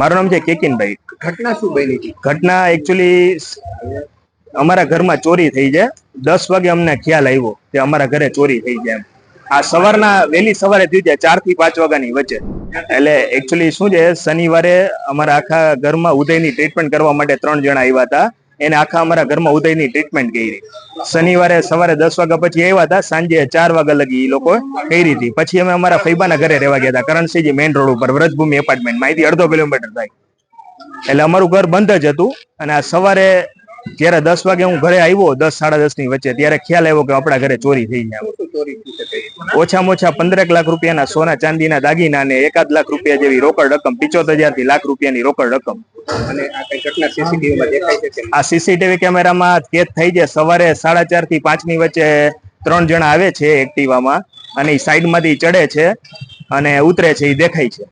મારું નામ છે કેકિનભાઈ. ઘટના શું બની હતી ઘટના એકચ્યુઅલી અમારા ઘરમાં ચોરી થઈ છે. દસ વાગે અમને ખ્યાલ આવ્યો કે અમારા ઘરે ચોરી થઈ છે એમ. આ સવારના વહેલી સવારે થયું છે ચારથી પાંચ વાગ્યાની વચ્ચે. એટલે એકચ્યુઅલી શું છે શનિવારે અમારા આખા ઘરમાં ઉદયની ટ્રીટમેન્ટ કરવા માટે ત્રણ જણા આવ્યા હતા. એને આખા અમારા ઘરમાં ઉદયની ટ્રીટમેન્ટ કરી. શનિવારે સવારે દસ વાગ્યા પછી આવ્યા હતા, સાંજે ચાર વાગ્યા લગી એ લોકો કરી હતી. પછી અમે અમારા ફૈબાના ઘરે રહેવા ગયા હતા, કરણસિંહજી મેઇન રોડ ઉપર, વ્રજભૂમિ એપાર્ટમેન્ટ માહિતી અડધો કિલોમીટર થાય. એટલે અમારું ઘર બંધ જ હતું અને આ સવારે જ્યારે દસ વાગે હું ઘરે આવ્યો, દસ, સાડા દસની વચ્ચે, ત્યારે ખ્યાલ આવ્યો કે આપણા ઘરે ચોરી થઈ ગયા ચોરી થઈ શકે. ઓછામાં ઓછા પંદરેક લાખ રૂપિયાના સોના ચાંદીના દાગીના અને એકાદ લાખ રૂપિયા જેવી રોકડ રકમ પિચોતેર હજારથી લાખ રૂપિયાની રોકડ રકમ. અને આ કઈ ઘટના સીસીટીવી દેખાય છે આ સીસીટીવી કેમેરામાં કેદ થઈ છે. સવારે સાડા ચારથી પાંચની વચ્ચે ત્રણ જણા આવે છે એક્ટિવામાં અને એ સાઈડમાંથી ચડે છે અને ઉતરે છે એ દેખાય છે.